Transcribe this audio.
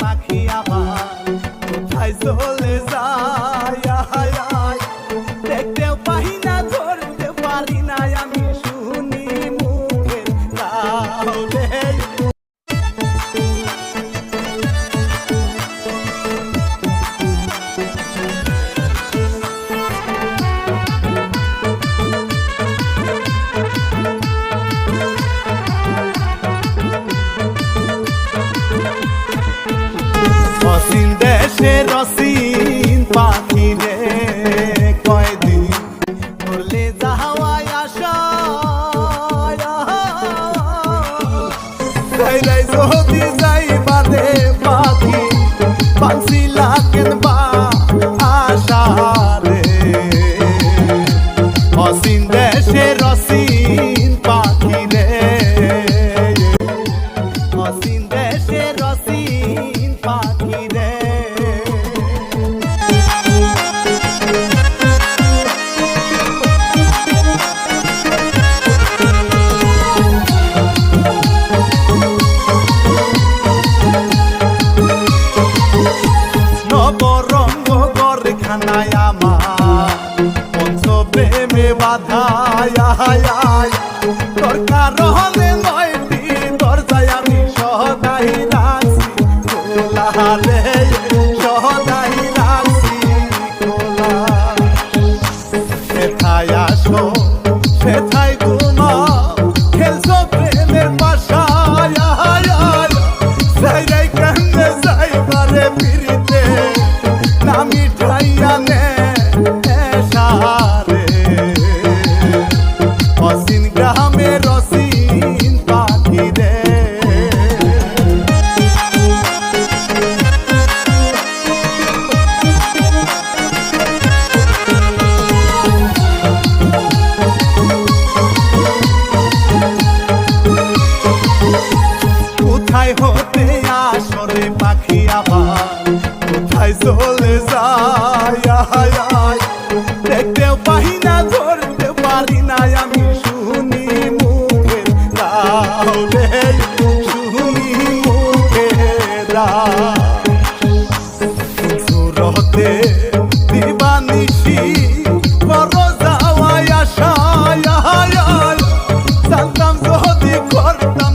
পাখি আবার কোথায় চলে যায়? দেশে রসিন পাখি রে কয়দিন করলে যাওয়ায় আসা যদি যাই বাদে পাখি পাখি বাধায় আয়, আয়। তোর কারণে নয়টি দরজায় আমি সদাই রাখছি খোলা রে সদাই রাখছি খোলা সেথায় আসো সেথায় ঘুমাও খেলছো প্রেমের বাসায় আয়, আয়। সাইরাই কান্দে যাইবারে ফিরিতে। নামি ঠাইয়া নে। কোথায় হতে আসরে পাখি আবার কোথায় চলে যায়। দেখতেও পাই না ধরতে পারি না, আমি শুনি মুখে রাউরে শুনি মুখে সুরতে দিবানিশি। যদি করতাম